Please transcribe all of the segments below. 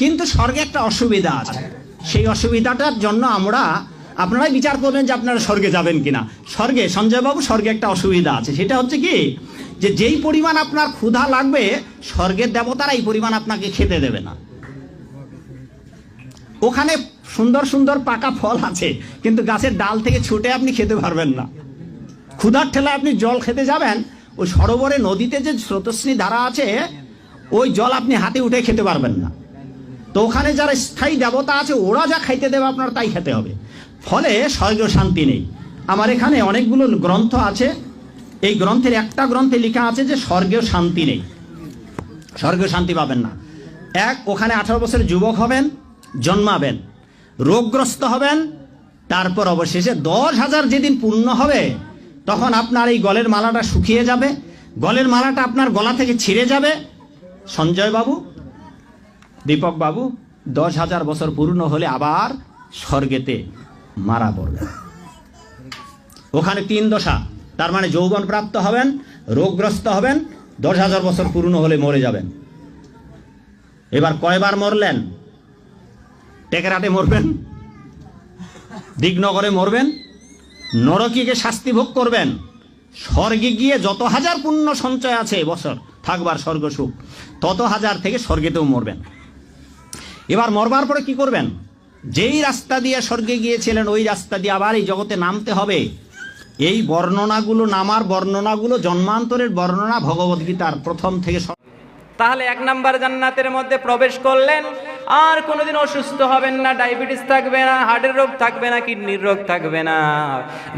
কিন্তু স্বর্গে একটা অসুবিধা আছে। সেই অসুবিধাটার জন্য আমরা, আপনারাই বিচার করবেন যে আপনারা স্বর্গে যাবেন কিনা। স্বর্গে, সঞ্জয়বাবু, স্বর্গে একটা অসুবিধা আছে। সেটা হচ্ছে কি, যে যেই পরিমাণ আপনার ক্ষুধা লাগবে, স্বর্গের দেবতারা এই পরিমাণ আপনাকে খেতে দেবে না। ওখানে সুন্দর সুন্দর পাকা ফল আছে, কিন্তু গাছের ডাল থেকে ছুটে আপনি খেতে পারবেন না। ক্ষুধার ঠেলায় আপনি জল খেতে যাবেন, ওই সরোবরে নদীতে যে স্রোতস্বিনী ধারা আছে, ওই জল আপনি হাতে উঠে খেতে পারবেন না। তো ওখানে যারা স্থায়ী দেবতা আছে, ওরা যা খাইতে দেবে আপনার তাই খেতে হবে। ফলে স্বর্গ শান্তি নেই। আমার এখানে অনেকগুলো গ্রন্থ আছে। এই গ্রন্থের একটা গ্রন্থে লেখা আছে যে স্বর্গেও শান্তি নেই। স্বর্গেও শান্তি পাবেন না। এক, ওখানে আঠারো বছরের যুবক হবেন, জন্মাবেন। রোগগ্রস্ত হবেন। তারপর অবশেষে দশ হাজার যেদিন পূর্ণ হবে, তখন আপনার এই গলের মালাটা শুকিয়ে যাবে। গলের মালাটা আপনার গলা থেকে ছিঁড়ে যাবে। সঞ্জয় বাবু দীপক বাবু, দশ হাজার বছর পূর্ণ হলে আবার স্বর্গেতে মারা পড়বে ওখানে তিন দশা, তার মানে যৌবন প্রাপ্ত হবেন, রোগগ্রস্ত হবেন, দশ হাজার বছর পূর্ণ হলে মরে যাবেন। এবার কয়বার মরলেন? টেকেরাটে মরবেন? দিগনগরে মরবেন? নরকিকে শাস্তি ভোগ করবেন? স্বর্গে গিয়ে যত হাজার পুণ্য সঞ্চয় আছে বছর, থাকবার স্বর্গ সুখ, তত হাজার থেকে স্বর্গেতেও মরবেন। এবার মরবার পরে কি করবেন? যেই রাস্তা দিয়ে স্বর্গে গিয়েছিলেন, ওই রাস্তা দিয়ে আবার এই জগতে নামতে হবে। এই বর্ণনাগুলো, নামার বর্ণনাগুলো, জন্মান্তরের বর্ণনা ভগবদ্গীতার প্রথম থেকে তাহলে এক নাম্বার জান্নাতের মধ্যে প্রবেশ করলেন। আর কোনোদিন অসুস্থ হবেন না, ডায়াবেটিস থাকবে না হার্টের রোগ থাকবে না, কিডনির রোগ থাকবে না।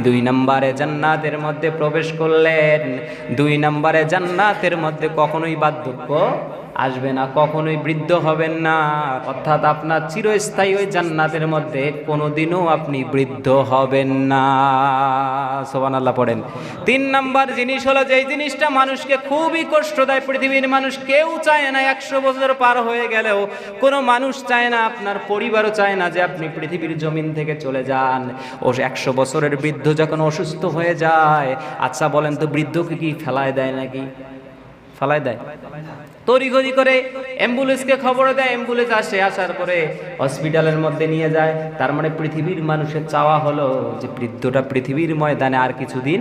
দুই নম্বরে জান্নাতের মধ্যে প্রবেশ করলেন। দুই নম্বরে জান্নাতের মধ্যে কখনোই বার্ধক্য আসবে না, কখনোই বৃদ্ধ হবেন না। অর্থাৎ আপনার চিরস্থায়ী ওই জান্নাতের মধ্যে কোনোদিনও আপনি বৃদ্ধ হবেন না। সোবান আল্লাহ পড়েন। তিন নাম্বার জিনিস হলো যেই জিনিসটা মানুষকে খুবই কষ্ট দেয়। পৃথিবীর মানুষ কেউ চায় না একশো বছর পার হয়ে গেলেও, কোনো মানুষ চায় না, আপনার পরিবারও চায় না যে আপনি পৃথিবীর জমিন থেকে চলে যান। ও একশো বছরের বৃদ্ধ যখন অসুস্থ হয়ে যায় আচ্ছা বলেন তো বৃদ্ধকে কি ফেলায় দেয় নাকি? ফেলায় দেয়। তড়িঘড়ি করে অ্যাম্বুলেন্সকে খবর দেয়, অ্যাম্বুলেন্স আসে, আসার পরে হসপিটালের মধ্যে নিয়ে যায়। তার মানে পৃথিবীর মানুষের চাওয়া হলো যে বৃদ্ধটা পৃথিবীর ময়দানে আর কিছুদিন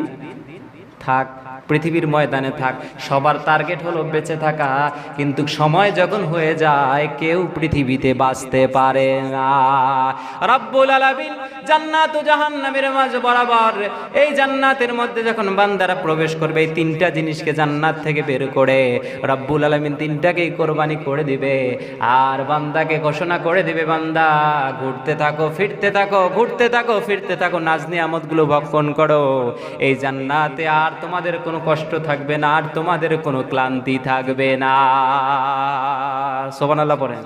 থাক, পৃথিবীর ময়দানে থাক। সবার টার্গেট হলো বেঁচে থাকা, কিন্তু সময় যখন হয়ে যায়, কেউ পৃথিবীতে বাঁচতে পারে না। রব্বুল আলামিন জান্নাত ও জাহান্নামের মাঝে বরাবর। এই জান্নাতের মধ্যে যখন বান্দারা প্রবেশ করবে, এই তিনটা জিনিসকে জান্নাত থেকে বের করে রব্বুল আলামিন তিনটাকেই কোরবানি করে দিবে। আর বান্দাকে ঘোষণা করে দিবে, বান্দা, ঘুরতে থাকো, ফিরতে থাকো, ঘুরতে থাকো, ফিরতে থাকো, নাজ নিয়ামতগুলো ভক্ষণ করো। এই জান্নাতে আর তোমাদের কোনো কষ্ট থাকবে না, আর তোমাদের কোনো ক্লান্তি থাকবে না। সোবান আল্লাহ পড়েন।